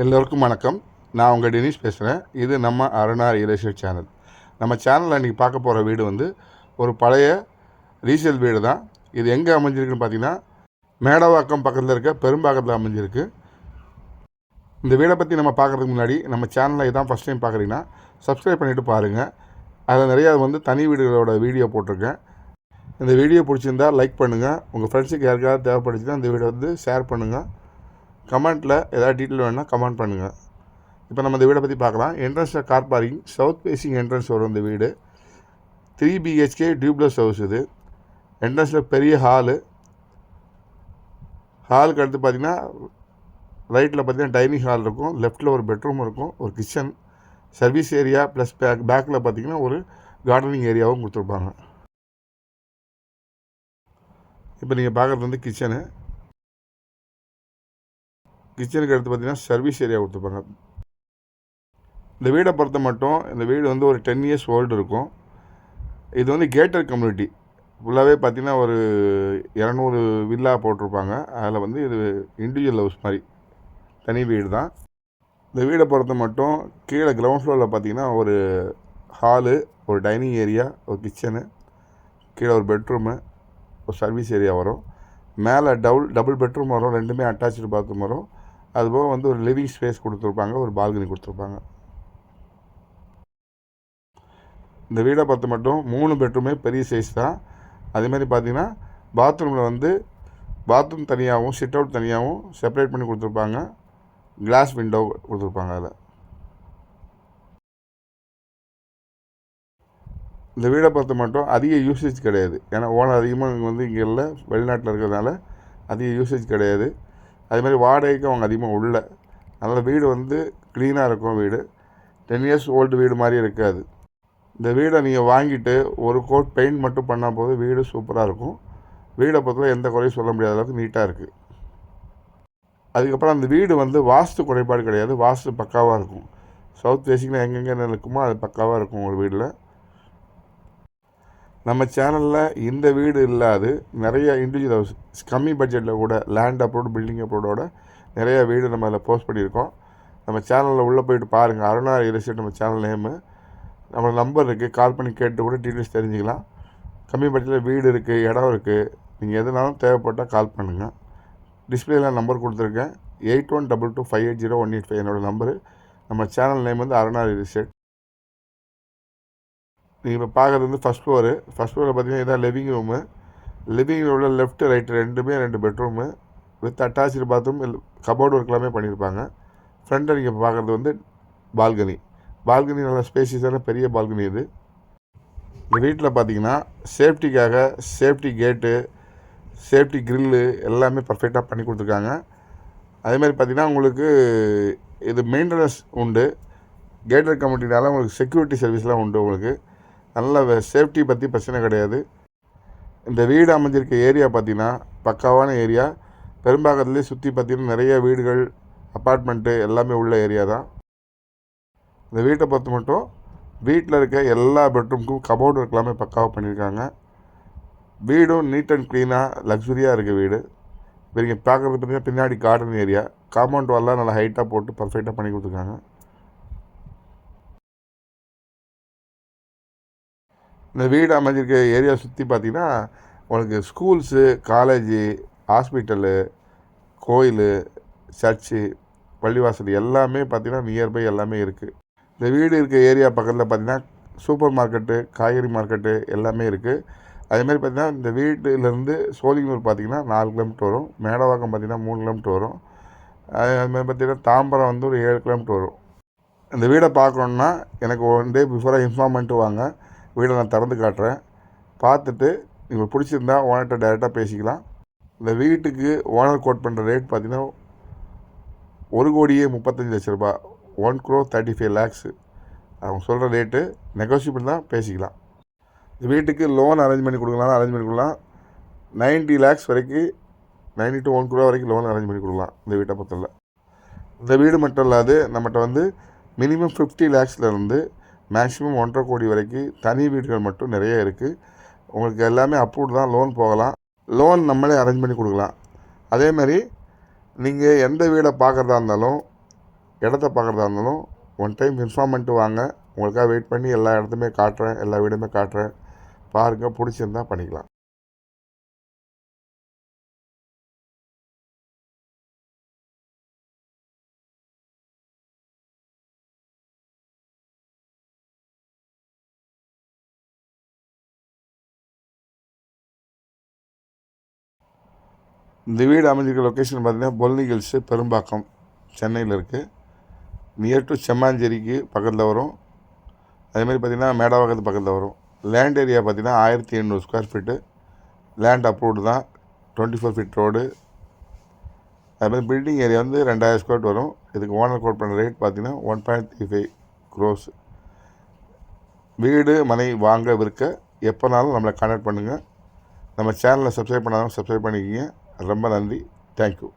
எல்லோருக்கும் வணக்கம். நான் உங்கள் டினிஷ் பேசுகிறேன் இது நம்ம அருணா ரியல் எஸ்டேட் சேனல். நம்ம சேனலில் இன்றைக்கி பார்க்க போகிற வீடு வந்து ஒரு பழைய ரீசேல் வீடு தான். இது எங்கே அமைஞ்சிருக்குன்னு பார்த்தீங்கன்னா மேடவாக்கம் பக்கத்தில் இருக்க பெரும்பாக்கத்தில் அமைஞ்சிருக்கு. இந்த வீடை பற்றி நம்ம பார்க்குறதுக்கு முன்னாடி நம்ம சேனலில் இதான் ஃபஸ்ட் டைம் பார்க்குறீங்கன்னா சப்ஸ்கிரைப் பண்ணிவிட்டு பாருங்கள் அதில் நிறையா வந்து தனி வீடுகளோட வீடியோ போட்டிருக்கேன். இந்த வீடியோ பிடிச்சிருந்தா லைக் பண்ணுங்கள் உங்கள் ஃப்ரெண்ட்ஸுக்கு யாருக்காவது தேவைப்படுச்சுன்னா இந்த வீடியோ வந்து ஷேர் பண்ணுங்கள் கமெண்ட்டில் ஏதாவது டீட்டெயில் வேணால் கமெண்ட் பண்ணுங்கள் இப்போ நம்ம இந்த வீடை பற்றி பார்க்கலாம். என்ட்ரன்ஸில் car parking south facing entrance வரும் இந்த வீடு. த்ரீ பிஹெச்கே டியூப்ளஸ் ஹவுஸ் இது. என்ட்ரன்ஸில் பெரிய ஹாலு ஹாலுக்கு அடுத்து பார்த்தீங்கன்னா ரைட்டில் பார்த்தீங்கன்னா டைனிங் ஹால் இருக்கும். லெஃப்ட்டில் ஒரு பெட்ரூம் இருக்கும். ஒரு kitchen service area plus back பேக்கில் பார்த்தீங்கன்னா ஒரு கார்டனிங் ஏரியாவும் கொடுத்துருப்பாங்க. இப்போ நீங்கள் பார்க்குறது வந்து கிச்சனு கிச்சனுக்கு எடுத்து பார்த்தீங்கன்னா சர்வீஸ் ஏரியா கொடுத்துருப்பாங்க. இந்த வீடை பொறுத்த மட்டும் இந்த வீடு வந்து ஒரு டென் இயர்ஸ் ஓல்டு இருக்கும். இது வந்து கேட்டர் கம்யூனிட்டி ஃபுல்லாகவே பார்த்தீங்கன்னா ஒரு இரநூறு வில்லா போட்டிருப்பாங்க. அதில் வந்து இது இண்டிவிஜுவல் ஹவுஸ் மாதிரி. தனி வீடு தான் இந்த வீடை பொறுத்த மட்டும் கீழே கிரவுண்ட் ஃப்ளோரில் பார்த்தீங்கன்னா ஒரு ஹாலு ஒரு டைனிங் ஏரியா ஒரு கிச்சனு கீழே ஒரு பெட்ரூமு ஒரு சர்வீஸ் ஏரியா வரும். மேலே டபுள் டபுள் பெட்ரூம் வரும். ரெண்டுமே அட்டாச்சு பாத்ரூம் வரும். அதுபோக வந்து ஒரு லிவிங் ஸ்பேஸ் கொடுத்துருப்பாங்க ஒரு பால்கனி கொடுத்துருப்பாங்க. இந்த வீடை பார்த்து மட்டும் மூணு பெட்ரூமே பெரிய சைஸ் தான். அதே மாதிரி பார்த்தீங்கன்னா பாத்ரூமில் வந்து பாத்ரூம் தனியாகவும் சிட் அவுட் தனியாகவும் செப்பரேட் பண்ணி கொடுத்துருப்பாங்க. கிளாஸ் விண்டோ கொடுத்துருப்பாங்க அதில். இந்த வீடை பொறுத்த மட்டும் அதிக யூசேஜ் கிடையாது. ஏன்னா ஓனர் அதிகமாக இங்கே வந்து இங்கே இல்லை வெளிநாட்டில் இருக்கிறதுனால அதிக யூசேஜ் கிடையாது. அதே மாதிரி வாடகைக்கு அவங்க அதிகமாக உள்ள. அதனால் வீடு வந்து க்ளீனாக இருக்கும் வீடு. டென் இயர்ஸ் ஓல்டு வீடு மாதிரி இருக்காது. இந்த வீடை நீங்கள் வாங்கிட்டு ஒரு கோட் பெயிண்ட் மட்டும் பண்ணால் போது வீடு சூப்பராக இருக்கும். வீடை பொறுத்தவரை எந்த குறையும் சொல்ல முடியாத அளவுக்கு நீட்டாக இருக்குது அதுக்கப்புறம் அந்த வீடு வந்து வாஸ்து குறைபாடு கிடையாது. வாஸ்து பக்காவாக இருக்கும். சவுத் ஃபேஸிங்கில் எங்கெங்கே இருக்குமோ அது பக்காவாக இருக்கும் ஒரு வீட்டில் நம்ம சேனலில் இந்த வீடு இல்லாது நிறைய இண்டிவிஜுவல் ஹவுஸ் கம்மி பட்ஜெட்டில் கூட லேண்ட் அப்ரோடு பில்டிங் அப்ரோடோட நிறைய வீடு நம்ம அதில் போஸ்ட் பண்ணியிருக்கோம். நம்ம சேனலில் உள்ளே போயிட்டு பாருங்கள் அருணா ரியல் எஸ்டேட் நம்ம சேனல் நேமு நம்ம நம்பர் இருக்குது கால் பண்ணி கேட்டு கூட டீட்டெயில்ஸ் தெரிஞ்சுக்கலாம். கம்மி பட்ஜெட்டில் வீடு இருக்குது இடம் இருக்குது நீங்கள் எதுனாலும் தேவைப்பட்டால் கால் பண்ணுங்கள் டிஸ்பிளேல நம்பர் கொடுத்துருக்கேன். Eight one double two five eight zero one eight five என்னோடய நம்பரு நம்ம சேனல் நேம் வந்து அருணா ரியல் எஸ்டேட் நீங்கள் இப்போ பார்க்குறது வந்து ஃபஸ்ட் ஃப்ளோரு ஃபஸ்ட் ஃப்ளோரில் பார்த்தீங்கன்னா இதான் லிவிங் ரூமு லிவிங் ரூமில் லெஃப்ட் ரைட்டு ரெண்டுமே ரெண்டு bedroom with attach bathroom cupboard work எல்லாமே பண்ணியிருப்பாங்க ஃப்ரண்ட்டில் நீங்கள் பார்க்குறது வந்து பால்கனி பால்கனி நல்ல ஸ்பேசியஸான பெரிய பால்கனி இது. இந்த வீட்டில் பார்த்தீங்கன்னா சேஃப்டிக்காக சேஃப்டி கேட்டு சேஃப்டி கிரில்லு எல்லாமே பர்ஃபெக்டாக பண்ணி கொடுத்துருக்காங்க. அதேமாதிரி பார்த்தீங்கன்னா உங்களுக்கு இது மெயின்டெனன்ஸ் உண்டு. கேட்டர் கமிட்டினால உங்களுக்கு செக்யூரிட்டி சர்வீஸ்லாம் உண்டு உங்களுக்கு. நல்ல சேஃப்டி பற்றி பிரச்சனை கிடையாது. இந்த வீடு அமைஞ்சிருக்க ஏரியா பார்த்தீங்கன்னா பக்காவான ஏரியா பெரும்பாக்கத்துலேயே சுற்றி பார்த்தீங்கன்னா நிறைய வீடுகள் அப்பார்ட்மெண்ட்டு எல்லாமே உள்ள ஏரியா தான். இந்த வீட்டை பொறுத்த மட்டும் வீட்டில் இருக்க எல்லா பெட்ரூம்க்கும் கபோர்டு இருக்கலாமே பக்காவாக பண்ணியிருக்காங்க. வீடும் நீட் அண்ட் க்ளீனாக லக்ஸுரியாக இருக்குது வீடு. இப்போ நீங்கள் பார்க்குறது பார்த்திங்கன்னா பின்னாடி கார்டன் ஏரியா காம்பவுண்ட் வால்லாம் நல்லா ஹைட்டாக போட்டு பர்ஃபெக்டாக பண்ணி கொடுத்துருக்காங்க. இந்த வீடு அமைஞ்சிருக்க ஏரியா சுற்றி பார்த்தீங்கன்னா உங்களுக்கு ஸ்கூல்ஸு காலேஜு ஹாஸ்பிட்டலு கோயில் சர்ச்சு பள்ளிவாசல் எல்லாமே பார்த்தீங்கன்னா நியர்பை எல்லாமே இருக்குது இந்த வீடு இருக்க ஏரியா பக்கத்தில் பார்த்தீங்கன்னா சூப்பர் மார்க்கெட்டு காய்கறி மார்க்கெட்டு எல்லாமே இருக்குது அதேமாதிரி பார்த்தீங்கன்னா இந்த வீட்டிலேருந்து சோழிங்கூர் பார்த்தீங்கன்னா நாலு கிலோமீட்டர் வரும். மேடவாக்கம் பார்த்தீங்கன்னா மூணு கிலோமீட்டர் வரும். அதுமாதிரி பார்த்தீங்கன்னா தாம்பரம் வந்து ஒரு ஏழு கிலோமீட்டர் வரும். இந்த வீடை பார்க்கணுன்னா எனக்கு ஒன் டே பிஃபோராக இன்ஃபார்ம் பண்ணிட்டு வாங்க. வீடை நான் திறந்து காட்டுறேன். பார்த்துட்டு உங்களுக்கு பிடிச்சிருந்தா ஓனர்கிட்ட டைரெக்டாக பேசிக்கலாம். இந்த வீட்டுக்கு ஓனர் கோட் பண்ணுற ரேட் பார்த்திங்கன்னா ஒரு கோடியே முப்பத்தஞ்சு லட்ச ரூபா one crore thirty five lakhs அவங்க சொல்கிற ரேட்டு நெகோசியபிள் தான் பேசிக்கலாம். இந்த வீட்டுக்கு லோன் அரேஞ்ச் பண்ணி கொடுக்கலாம் அரேஞ்ச் பண்ணி கொடுக்கலாம். நைன்ட்டி லேக்ஸ் வரைக்கும் நைன்டி டு ஒன் க்ரோ வரைக்கும் லோன் அரேஞ்ச் பண்ணி கொடுக்கலாம் இந்த வீட்டை பொறுத்தவரை. இந்த வீடு மட்டும் இல்லாது நம்மகிட்ட வந்து மினிமம் ஃபிஃப்டி லேக்ஸ்லேருந்து மேக்ஸிமம் ஒன்றரை கோடி வரைக்கும் தனி வீடுகள் மட்டும் நிறைய இருக்குது உங்களுக்கு எல்லாமே அப்ரூவ்ட் தான் லோன் போகலாம். லோன் நம்மளே அரேஞ்ச் பண்ணி கொடுக்கலாம். அதேமாதிரி நீங்கள் எந்த வீடை பார்க்குறதா இருந்தாலும் இடத்த பார்க்குறதா இருந்தாலும் ஒன் டைம் இன்ஃபார்ம் பண்ணிட்டு வாங்க. உங்களுக்காக வெயிட் பண்ணி எல்லா இடத்துமே காட்டுறேன் எல்லா வீடுமே காட்டுறேன். பாருங்கள் பிடிச்சிருந்தா பண்ணிக்கலாம். இந்த வீடு அமைஞ்சிருக்க லொக்கேஷன் பார்த்தீங்கன்னா பொல்னி ஹில்ஸு பெரும்பாக்கம் சென்னையில் இருக்குது நியர் டு செம்மாஞ்சேரிக்கு பக்கத்தில் வரும். அதேமாதிரி பார்த்தீங்கன்னா மேடவாக்கத்து பக்கத்தில் வரும். லேண்ட் ஏரியா பார்த்தீங்கன்னா ஆயிரத்தி எண்ணூறு ஸ்கொயர் ஃபீட்டு லேண்ட் அப்ரூவ்டு தான். டுவெண்ட்டி ஃபோர் ஃபீட் ரோடு அதுமாதிரி பில்டிங் ஏரியா வந்து ரெண்டாயிரம் ஸ்கொயர் வரும். இதுக்கு ஓனர் கோட் பண்ண ரேட் பார்த்தீங்கன்னா one point three five crores வீடு மனை வாங்க விற்க எப்போனாலும் நம்மளை கான்டாக்ட் பண்ணுங்கள் நம்ம சேனலை சப்ஸ்கிரைப் பண்ணாலும் சப்ஸ்கிரைப் பண்ணிக்கிங்க. రమ్మనండి. Thank you